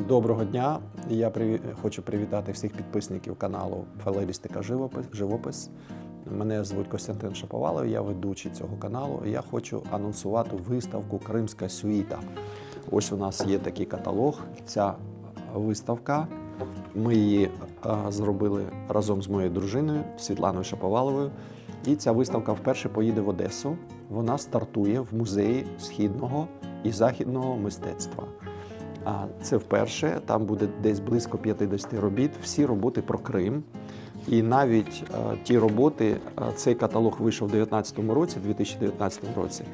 Доброго дня. Я приві... хочу привітати всіх підписників каналу Фалерістика Живопис. Живопис. Мене звуть Костянтин Шаповалов, я ведучий цього каналу. Я хочу анонсувати виставку Кримська сюїта. Ось у нас є такий каталог. Ця виставка. Ми її е, зробили разом з моєю дружиною Світланою Шаповаловою. І ця виставка вперше поїде в Одесу. Вона стартує в музеї східного і західного мистецтва. А це вперше, там буде десь близько 50 робіт, всі роботи про Крим. І навіть е, ті роботи, е, цей каталог вийшов у 2019 році, 2019 році,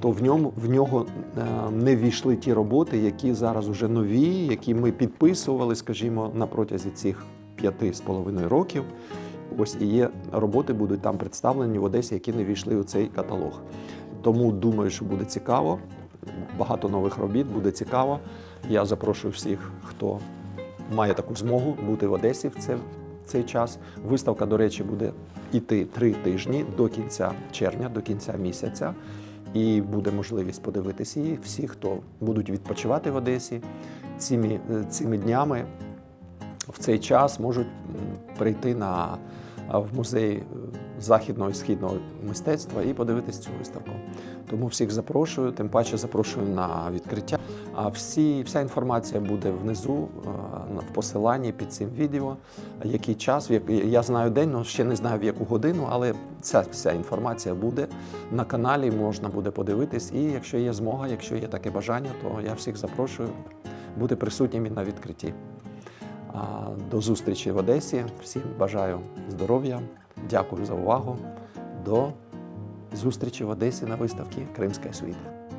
то в ньому в нього е, не війшли ті роботи, які зараз уже нові, які ми підписували, скажімо, на протязі цих п'яти з половиною років. Ось і є роботи будуть там представлені в Одесі, які не війшли у цей каталог. Тому думаю, що буде цікаво. Багато нових робіт буде цікаво. Я запрошую всіх, хто має таку змогу бути в Одесі в це, цей час. Виставка, до речі, буде йти три тижні до кінця червня, до кінця місяця. І буде можливість подивитися її. Всі, хто будуть відпочивати в Одесі цими, цими днями в цей час можуть прийти на в музей е, західного і східного мистецтва і подивитись цю виставку. Тому всіх запрошую, тим паче запрошую на відкриття. А всі, вся інформація буде внизу е, в посиланні під цим відео. Який час, я знаю день, але ще не знаю в яку годину, але ця вся інформація буде на каналі, можна буде подивитись. І якщо є змога, якщо є таке бажання, то я всіх запрошую бути присутніми на відкритті. До зустрічі в Одесі. Всім бажаю здоров'я. Дякую за увагу. До зустрічі в Одесі на виставці Кримська світа.